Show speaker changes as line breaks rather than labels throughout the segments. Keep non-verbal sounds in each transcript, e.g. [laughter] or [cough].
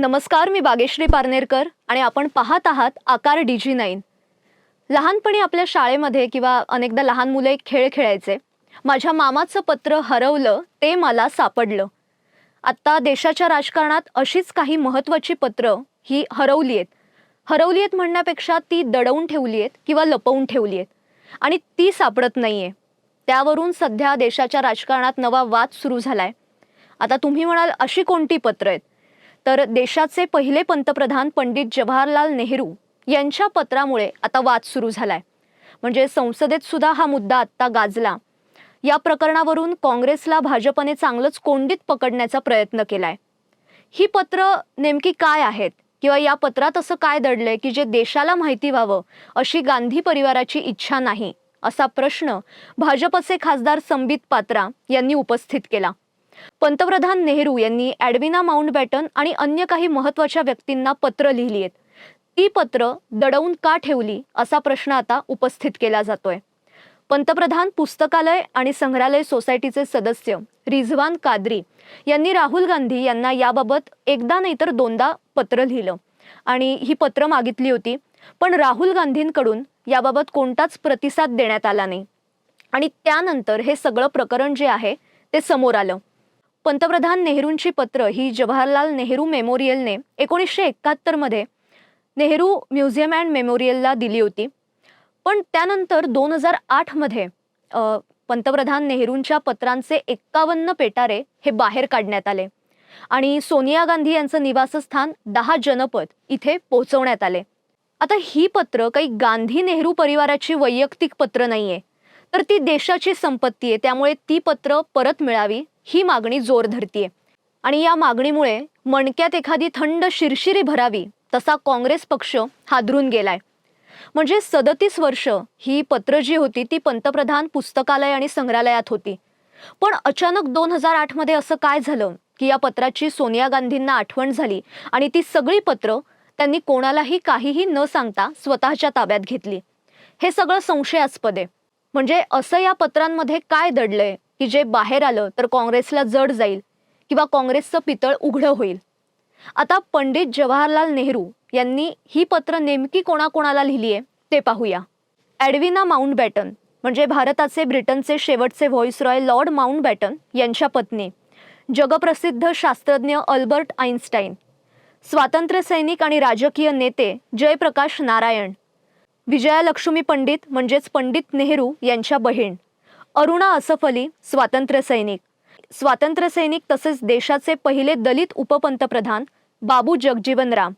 नमस्कार मी बागेश्री पारनेरकर आणि आपण पाहत आहात आकार डी जी नाईन. लहानपणी आपल्या शाळेमध्ये किंवा अनेकदा लहान मुलं एक खेळ खेळायचे. माझ्या मामाचं पत्र हरवलं ते मला सापडलं. आत्ता देशाच्या राजकारणात अशीच काही महत्त्वाची पत्र ही हरवली आहेत हरवली आहेत म्हणण्यापेक्षा ती दडवून ठेवली आहेत किंवा लपवून ठेवली आहेत आणि ती सापडत नाही आहे त्यावरून सध्या देशाच्या राजकारणात नवा वाद सुरू झाला आहे आता तुम्ही म्हणाल अशी कोणती पत्र आहेत? तर देशाचे पहिले पंतप्रधान पंडित जवाहरलाल नेहरू यांच्या पत्रामुळे आता वाद सुरू झालाय. म्हणजे संसदेत सुद्धा हा मुद्दा आत्ता गाजला. या प्रकरणावरून काँग्रेसला भाजपने चांगलंच कोंडीत पकडण्याचा प्रयत्न केलाय. ही पत्र नेमकी काय आहेत? किंवा या पत्रात असं काय दडलंय की जे देशाला माहिती व्हावं अशी गांधी परिवाराची इच्छा नाही? असा प्रश्न भाजपचे खासदार संबित पात्रा यांनी उपस्थित केला. पंतप्रधान नेहरू यांनी ॲडविना माउंटबॅटन आणि अन्य काही महत्त्वाच्या व्यक्तींना पत्र लिहिली आहेत ती पत्र दडवून का ठेवली असा प्रश्न आता उपस्थित केला जातोय. पंतप्रधान पुस्तकालय आणि संग्रहालय सोसायटीचे सदस्य रिझवान कादरी यांनी राहुल गांधी यांना याबाबत एकदा नाही तर दोनदा पत्र लिहिलं आणि ही पत्र मागितली होती पण राहुल गांधींकडून याबाबत कोणताच प्रतिसाद देण्यात आला नाही. आणि त्यानंतर हे सगळं प्रकरण जे आहे ते समोर आलं. पंतप्रधान नेहरूंची पत्र ही जवाहरलाल नेहरू मेमोरियलने एकोणीसशे एकाहत्तरमध्ये नेहरू म्युझियम अँड मेमोरियलला दिली होती. पण त्यानंतर दोन हजार आठमध्ये पंतप्रधान नेहरूंच्या पत्रांचे एक्कावन्न पेटारे हे बाहेर काढण्यात आले आणि सोनिया गांधी यांचं निवासस्थान दहा जनपद इथे पोहोचवण्यात आले. आता ही पत्र काही गांधी नेहरू परिवाराची वैयक्तिक पत्र नाहीये. तर ती देशाची संपत्ती आहे. त्यामुळे ती पत्र परत मिळावी ही मागणी जोर धरतीये. आणि या मागणीमुळे मणक्यात एखादी थंड शिरशिरी भरावी तसा काँग्रेस पक्ष हादरून गेलाय. म्हणजे सदतीस वर्ष ही पत्र जी होती ती पंतप्रधान पुस्तकालय आणि संग्रहालयात होती. पण अचानक दोन हजार आठमध्ये असं काय झालं की या पत्राची सोनिया गांधींना आठवण झाली आणि ती सगळी पत्र त्यांनी कोणालाही काहीही न सांगता स्वतःच्या ताब्यात घेतली. हे सगळं संशयास्पद आहे. म्हणजे असं या पत्रांमध्ये काय दडलंय की जे बाहेर आलं तर काँग्रेसला जड जाईल किंवा काँग्रेसचं पितळ उघडं होईल? आता पंडित जवाहरलाल नेहरू यांनी ही पत्र नेमकी कोणाकोणाला लिहिली आहे ते पाहूया. ॲडविना माउंटबॅटन म्हणजे भारताचे ब्रिटनचे शेवटचे व्हॉइसरॉय लॉर्ड माउंटबॅटन यांच्या पत्नी जगप्रसिद्ध शास्त्रज्ञ अल्बर्ट आईन्स्टाईन स्वातंत्र्य सैनिक आणि राजकीय नेते जयप्रकाश नारायण विजयालक्ष्मी पंडित म्हणजेच पंडित नेहरू यांच्या बहीण. अरुणा असफ अली स्वातंत्र्य सैनिक. स्वातंत्र्य सैनिक तसेच देशाचे पहिले दलित उपपंतप्रधान बाबू जगजीवन राम.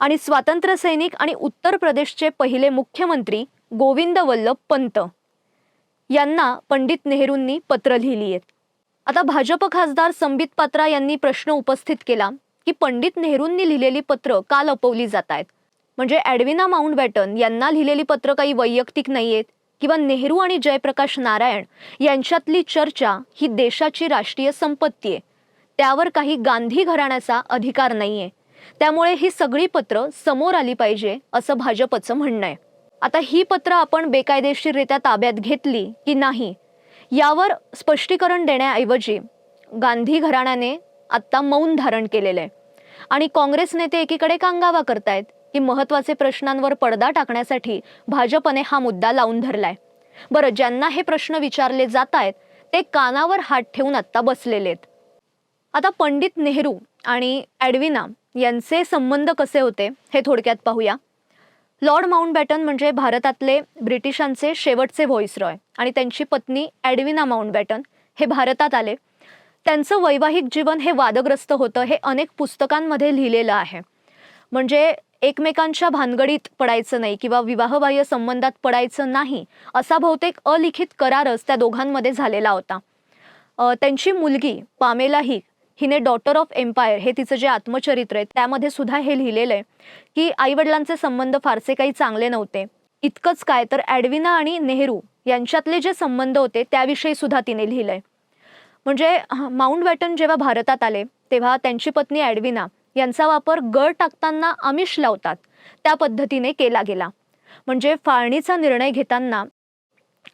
आणि स्वातंत्र्य सैनिक आणि उत्तर प्रदेशचे पहिले मुख्यमंत्री गोविंद वल्लभ पंत. यांना पंडित नेहरूंनी पत्र लिहिली आहेत. आता भाजप खासदार संबित पात्रा यांनी प्रश्न उपस्थित केला की पंडित नेहरूंनी लिहिलेली पत्र का लपवली जात आहेत? म्हणजे ॲडविना माउंटबॅटन यांना लिहिलेली पत्र काही वैयक्तिक नाही आहेत किंवा नेहरू आणि जयप्रकाश नारायण यांच्यातली चर्चा ही देशाची राष्ट्रीय संपत्ती आहे. त्यावर काही गांधी घराण्याचा अधिकार नाही आहे त्यामुळे ही सगळी पत्र समोर आली पाहिजे असं भाजपचं म्हणणं आहे. आता ही पत्र आपण बेकायदेशीररित्या ताब्यात घेतली की नाही यावर स्पष्टीकरण देण्याऐवजी गांधी घराण्याने आत्ता मौन धारण केलेलं आहे. आणि काँग्रेस नेते एकीकडे कांगावा करतायत की महत्त्वाचे प्रश्नांवर पडदा टाकण्यासाठी भाजपने हा मुद्दा लावून धरलाय. बरं ज्यांना हे प्रश्न विचारले जात आहेत ते कानावर हात ठेवून आत्ता बसलेले आहेत. आता पंडित नेहरू आणि ॲडविना यांचे संबंध कसे होते हे थोडक्यात पाहूया. लॉर्ड माउंटबॅटन म्हणजे भारतातले ब्रिटिशांचे शेवटचे व्हॉइसरॉय आणि त्यांची पत्नी ॲडविना माउंटबॅटन हे भारतात आले. त्यांचं वैवाहिक जीवन हे वादग्रस्त होतं हे अनेक पुस्तकांमध्ये लिहिलेलं आहे. म्हणजे एकमेकांच्या भानगडीत पडायचं नाही किंवा विवाहबाह्य संबंधात पडायचं नाही असा बहुतेक अलिखित करारच त्या दोघांमध्ये झालेला होता. त्यांची मुलगी पामेला ही हिने डॉटर ऑफ एम्पायर हे तिचं जे आत्मचरित्र आहे त्यामध्ये सुद्धा हे लिहिलेलं आहे की आईवडिलांचे संबंध फारसे काही चांगले नव्हते. इतकंच काय तर ॲडविना आणि नेहरू यांच्यातले जे संबंध होते त्याविषयी सुद्धा तिने लिहिलंय. म्हणजे माउंटबॅटन जेव्हा भारतात आले तेव्हा त्यांची पत्नी ॲडविना यांचा वापर गळ टाकताना आमिष लावतात. त्या पद्धतीने केला गेला. म्हणजे फाळणीचा निर्णय घेताना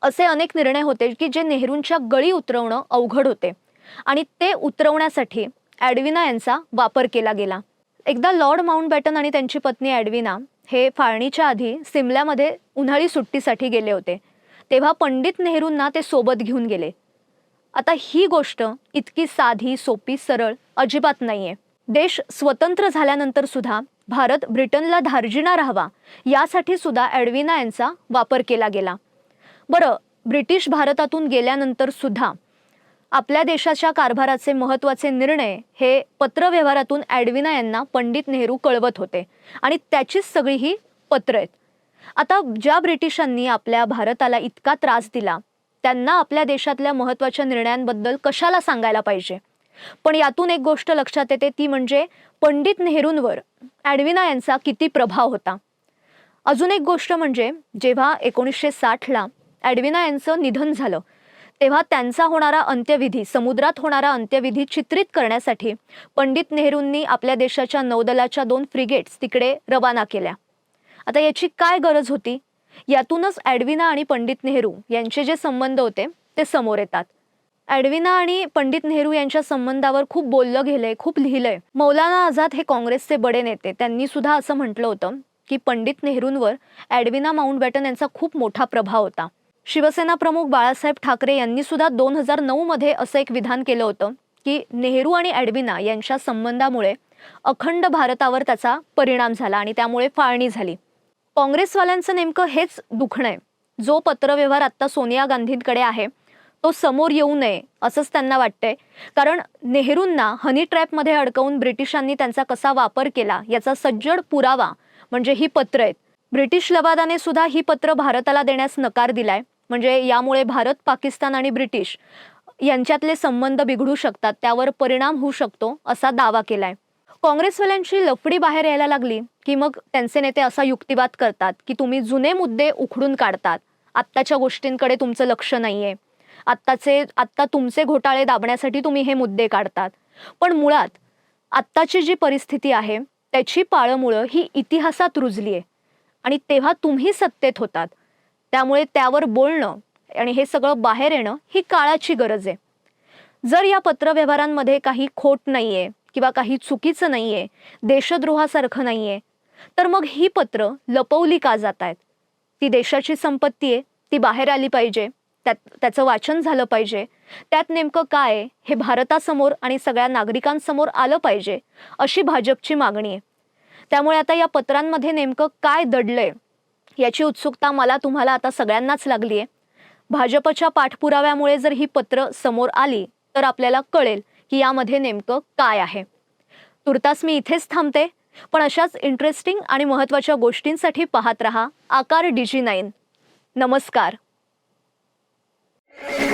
असे अनेक निर्णय होते की जे नेहरूंच्या गळी उतरवणं अवघड होते. आणि ते उतरवण्यासाठी ॲडविना यांचा वापर केला गेला. एकदा लॉर्ड माउंटबॅटन आणि त्यांची पत्नी ॲडविना हे फाळणीच्या आधी सिमल्यामध्ये उन्हाळी सुट्टीसाठी गेले होते. तेव्हा पंडित नेहरूंना ते सोबत घेऊन गेले. आता ही गोष्ट इतकी साधी सोपी सरळ अजिबात नाही आहे देश स्वतंत्र झाल्यानंतर सुद्धा भारत ब्रिटनला धार्जिणा राहावा यासाठी सुद्धा ॲडविना यांचा वापर केला गेला. बरं ब्रिटिश भारतातून गेल्यानंतर सुद्धा आपल्या देशाच्या कारभाराचे महत्त्वाचे निर्णय हे पत्रव्यवहारातून ॲडविना यांना पंडित नेहरू कळवत होते आणि त्याचीच सगळी ही पत्र आहेत. आता ज्या ब्रिटिशांनी आपल्या भारताला इतका त्रास दिला त्यांना आपल्या देशातल्या महत्त्वाच्या निर्णयांबद्दल कशाला सांगायला पाहिजे? पण यातून एक गोष्ट लक्षात येते ती म्हणजे पंडित नेहरूंवर ॲडविना यांचा किती प्रभाव होता. अजून एक गोष्ट म्हणजे जेव्हा एकोणीसशे साठला ॲडविना यांचं निधन झालं तेव्हा त्यांचा होणारा अंत्यविधी समुद्रात होणारा अंत्यविधी चित्रित करण्यासाठी पंडित नेहरूंनी आपल्या देशाच्या नौदलाच्या दोन फ्रिगेट्स तिकडे रवाना केल्या. आता याची काय गरज होती? यातूनच ॲडविना आणि पंडित नेहरू यांचे जे संबंध होते ते समोर येतात. ॲडविना आणि पंडित नेहरू यांच्या संबंधावर खूप बोललं गेलंय खूप लिहिलंय. मौलाना आझाद हे काँग्रेसचे बडे नेते. त्यांनी सुद्धा असं म्हटलं होतं की पंडित नेहरूंवर ॲडविना माउंटबॅटन यांचा खूप मोठा प्रभाव होता. शिवसेना प्रमुख बाळासाहेब ठाकरे यांनी सुद्धा दोन हजार नऊ मध्ये असं एक विधान केलं होतं की नेहरू आणि ॲडविना यांच्या संबंधामुळे अखंड भारतावर त्याचा परिणाम झाला आणि त्यामुळे फाळणी झाली. काँग्रेसवाल्यांचं नेमकं हेच दुखणं आहे. जो पत्रव्यवहार आत्ता सोनिया गांधींकडे आहे तो समोर येऊ नये असंच त्यांना वाटतंय. कारण नेहरूंना हनी ट्रॅपमध्ये अडकवून ब्रिटिशांनी त्यांचा कसा वापर केला याचा सज्जड पुरावा म्हणजे ही पत्र आहेत. ब्रिटिश लवादाने सुद्धा ही पत्र भारताला देण्यास नकार दिलाय. म्हणजे यामुळे भारत पाकिस्तान आणि ब्रिटिश यांच्यातले संबंध बिघडू शकतात त्यावर परिणाम होऊ शकतो असा दावा केलाय. काँग्रेसवाल्यांची लफडी बाहेर यायला लागली की मग त्यांचे नेते असा युक्तिवाद करतात की तुम्ही जुने मुद्दे उखडून काढतात. आत्ताच्या गोष्टींकडे तुमचं लक्ष नाहीये. आत्ताचे आत्ता तुमचे घोटाळे दाबण्यासाठी तुम्ही हे मुद्दे काढतात. पण मुळात आत्ताची जी परिस्थिती आहे त्याची पाळंमुळं ही इतिहासात रुजली आहे आणि तेव्हा तुम्ही सत्तेत होतात. त्यामुळे त्यावर बोलणं आणि हे सगळं बाहेर येणं ही काळाची गरज आहे. जर या पत्रव्यवहारांमध्ये काही खोट नाही आहे किंवा काही चुकीचं नाही आहे देशद्रोहासारखं नाही आहे तर मग ही पत्र लपवली का जात आहेत ती देशाची संपत्ती आहे ती बाहेर आली पाहिजे. त्यात त्याचं वाचन झालं पाहिजे. त्यात नेमकं काय हे भारतासमोर आणि सगळ्या नागरिकांसमोर आलं पाहिजे अशी भाजपची मागणी आहे. त्यामुळे आता या पत्रांमध्ये नेमकं काय दडलंय याची उत्सुकता मला तुम्हाला आता सगळ्यांनाच लागली आहे. भाजपच्या पाठपुराव्यामुळे जर ही पत्र समोर आली तर आपल्याला कळेल की यामध्ये नेमकं काय आहे. तुर्तास मी इथेच थांबते पण अशाच इंटरेस्टिंग आणि महत्त्वाच्या गोष्टींसाठी पाहत रहा आकार डीजी नाईन. नमस्कार. Yeah. [laughs]